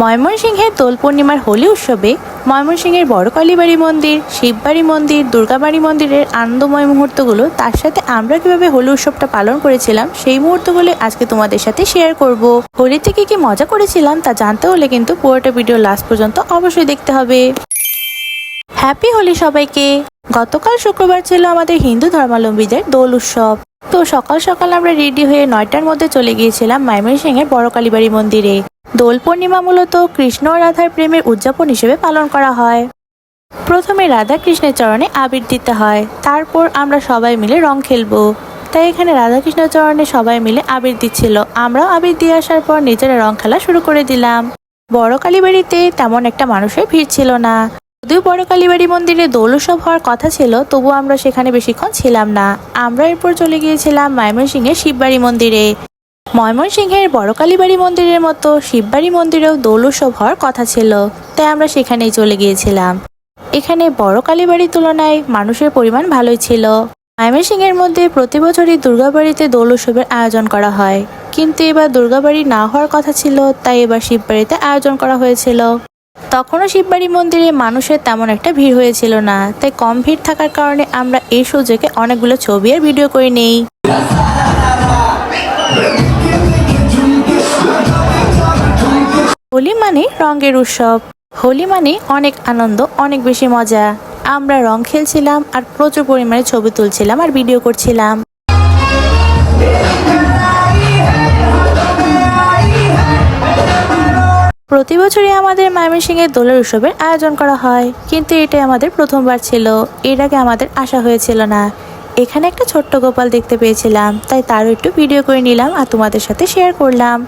ময়মনসিংহের দোল পূর্ণিমার হোলি উৎসবে ময়মনসিংহের বড় কালীবাড়ি মন্দির, শিববাড়ি মন্দির, দুর্গাবাড়ি মন্দিরের আনন্দময় মুহূর্তগুলো, তার সাথে আমরা কীভাবে হোলি উৎসবটা পালন করেছিলাম, সেই মুহূর্তগুলো আজকে তোমাদের সাথে শেয়ার করব। হোলিতে কি কি মজা করেছিলাম তা জানতে হলে কিন্তু পুরোটা ভিডিও লাস্ট পর্যন্ত অবশ্যই দেখতে হবে। হ্যাপি হোলি সবাইকে। গতকাল শুক্রবার ছিল আমাদের হিন্দু ধর্মাবলম্বীদের দোল উৎসব। তো সকাল সকাল আমরা রেডি হয়ে নয়টার মধ্যে চলে গিয়েছিলাম ময়মনসিংহের বড় কালীবাড়ি মন্দিরে। দোল পূর্ণিমা মূলত কৃষ্ণ রাধার প্রেমের উদযাপন হিসেবে পালন করা হয়। প্রথমে রাধা কৃষ্ণের চরণে আবির দিতে হয়। তারপর আমরা সবাই মিলে রং খেলব। তাই এখানে রাধা কৃষ্ণের চরণে সবাই মিলে আবির দিচ্ছিল। আমরাও আবির দিয়ে আসার পর নিজেরা রং খেলা শুরু করে দিলাম। বড় কালীবাড়িতে তেমন একটা মানুষের ভিড় ছিল না। যদিও বড় কালীবাড়ি মন্দিরে দোল উৎসব হওয়ার কথা ছিল তবু আমরা সেখানে বেশিক্ষণ ছিলাম না। আমরা এরপর চলে গিয়েছিলাম ময়মনসিংহের শিববাড়ি মন্দিরে। ময়মনসিংহের বড় কালীবাড়ি মন্দিরের মতো শিববাড়ি মন্দিরেও দোল উৎসব হওয়ার কথা ছিল, তাই আমরা সেখানেই চলে গিয়েছিলাম। এখানে বড় কালীবাড়ির তুলনায় মানুষের পরিমাণ ভালোই ছিল। ময়মনসিংহের মধ্যে প্রতি বছরই দুর্গাবাড়িতে দোল উৎসবের আয়োজন করা হয়। কিন্তু এবার দুর্গাবাড়ি না হওয়ার কথা ছিল, তাই এবার শিববাড়িতে আয়োজন করা হয়েছিল। তখনও শিববাড়ি মন্দিরে মানুষের তেমন একটা ভিড় হয়েছিল না। তাই কম ভিড় থাকার কারণে আমরা এই সুযোগে অনেকগুলো ছবি আর ভিডিও করে নেই। হোলি মানে রঙের উৎসব। হোলি মানে অনেক আনন্দ, অনেক বেশি মজা। আমরা রং খেলছিলাম আর প্রচুর পরিমাণে ছবি তুলছিলাম আর ভিডিও করছিলাম। প্রতি বছরই আমাদের ময়মনসিংহের দোলের উৎসবের আয়োজন করা হয়। কিন্তু এটাই আমাদের প্রথমবার ছিল। এর আগে আমাদের আশা হয়েছিল না। এখানে একটা ছোট্ট গোপাল দেখতে পেয়েছিলাম। তাই তারও একটু ভিডিও করে নিলাম আর তোমাদের সাথে শেয়ার করলাম।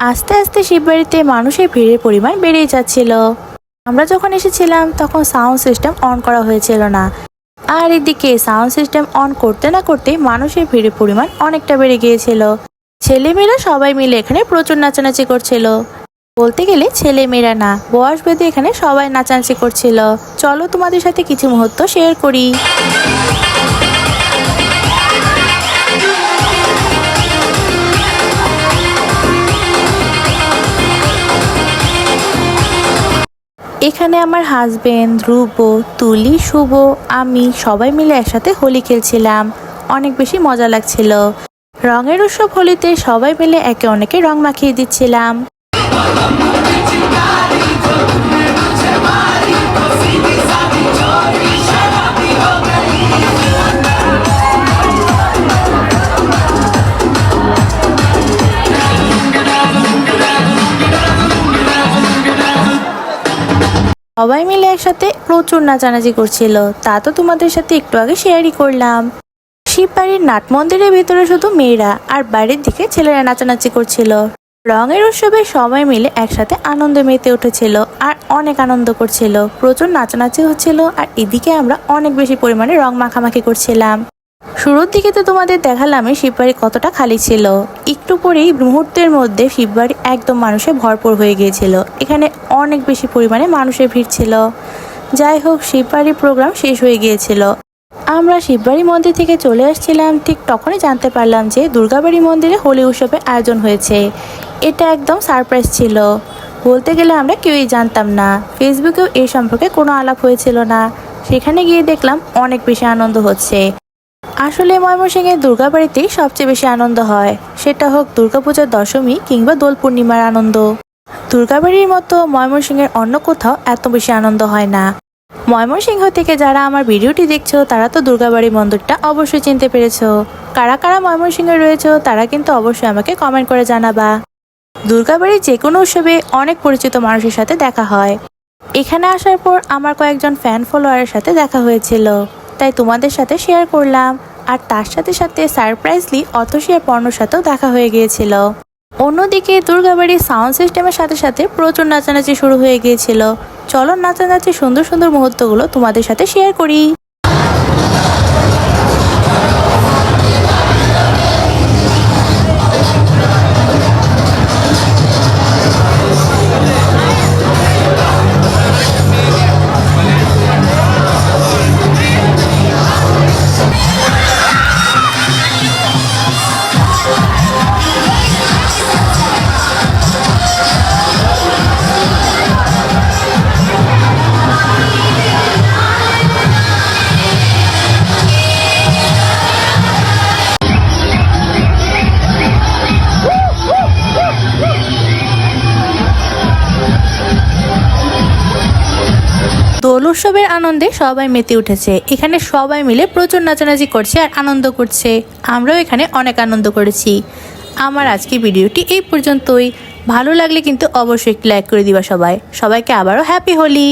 আস্তে আস্তে শিববাড়িতে মানুষের ভিড়ের পরিমাণ বেড়েই যাচ্ছিল। আমরা যখন এসেছিলাম, তখন সাউন্ড সিস্টেম অন করা হয়েছিল না। আর এদিকে সাউন্ড সিস্টেম অন করতে না করতে মানুষের ভিড়ের পরিমাণ অনেকটা বেড়ে গিয়েছিল। ছেলেমেয়েরা সবাই মিলে এখানে প্রচুর নাচানাচি করছিল। বলতে গেলে ছেলে মেয়েরা না, বয়স ভেদে এখানে সবাই নাচানাচি করছিল। চলো তোমাদের সাথে কিছু মুহূর্ত শেয়ার করি। এখানে আমার হাজবেন্ড ধ্রুব তুলি, শুভ, আমি সবাই মিলে একসাথে হোলি খেলছিলাম। অনেক বেশি মজা লাগছিল। রঙের উৎসব হোলিতে সবাই মিলে একে অনেকে রং মাখিয়ে দিচ্ছিলাম। সবাই মিলে একসাথে প্রচুর নাচানাচি করছিল। তা তো তোমাদের সাথে একটু আগে শেয়ারই করলাম। শিববাড়ির নাট মন্দিরের ভিতরে শুধু মেয়েরা আর বাড়ির দিকে ছেলেরা নাচানাচি করছিল। রঙের উৎসবে সবাই মিলে একসাথে আনন্দে মেতে উঠেছিল আর অনেক আনন্দ করছিল। প্রচুর নাচানাচি হচ্ছিল আর এদিকে আমরা অনেক বেশি পরিমাণে রং মাখামাখি করছিলাম। শুরুর দিকে তো তোমাদের দেখালামই শিববাড়ি কতটা খালি ছিল। একটু পরেই মুহূর্তের মধ্যে শিববাড়ি একদম মানুষে ভরপুর হয়ে গিয়েছিল। এখানে অনেক বেশি পরিমাণে মানুষের ভিড় ছিল। যাই হোক, শিববাড়ির প্রোগ্রাম শেষ হয়ে গিয়েছিল। আমরা শিববাড়ি মন্দির থেকে চলে আসছিলাম, ঠিক তখনই জানতে পারলাম যে দুর্গাবাড়ি মন্দিরে হোলি উৎসবের আয়োজন হয়েছে। এটা একদম সারপ্রাইজ ছিল। বলতে গেলে আমরা কেউই জানতাম না। ফেসবুকেও এই সম্পর্কে কোনো আলাপ হয়েছিল না। সেখানে গিয়ে দেখলাম অনেক বেশি আনন্দ হচ্ছে। আসলে ময়মনসিংহের দুর্গাবাড়িতেই সবচেয়ে বেশি আনন্দ হয়। সেটা হোক দুর্গাপূজার দশমী কিংবা দোল পূর্ণিমার আনন্দ। দুর্গাবাড়ির মতো ময়মনসিংহের অন্য কোথাও এত বেশি আনন্দ হয় না। ময়মনসিংহ থেকে যারা আমার ভিডিওটি দেখছ, তারা তো দুর্গাবাড়ি মন্দিরটা অবশ্যই চিনতে পেরেছ। কারা কারা ময়মনসিংহে রয়েছে, তারা কিন্তু অবশ্যই আমাকে কমেন্ট করে জানাবা। দুর্গাবাড়ির যে কোনো উৎসবে অনেক পরিচিত মানুষের সাথে দেখা হয়। এখানে আসার পর আমার কয়েকজন ফ্যান ফলোয়ারের সাথে দেখা হয়েছিল। তাই তোমাদের সাথে শেয়ার করলাম। আর তার সাথে সাথে সারপ্রাইজলি অতসিয়ার পর্ণর সাথেও দেখা হয়ে গিয়েছিল। অন্যদিকে দুর্গাবাড়ির সাউন্ড সিস্টেমের সাথে সাথে প্রচুর নাচানাচি শুরু হয়ে গিয়েছিল। চলো নাচানাচি সুন্দর সুন্দর মুহূর্তগুলো তোমাদের সাথে শেয়ার করি। উৎসবের আনন্দে সবাই মেতে উঠেছে। এখানে সবাই মিলে প্রচুর নাচানাচি করছে আর আনন্দ করছে। আমরাও এখানে অনেক আনন্দ করেছি। আমার আজকে ভিডিওটি এই পর্যন্তই। ভালো লাগলে কিন্তু অবশ্যই একটি লাইক করে দিবা সবাই। সবাইকে আবারও হ্যাপি হোলি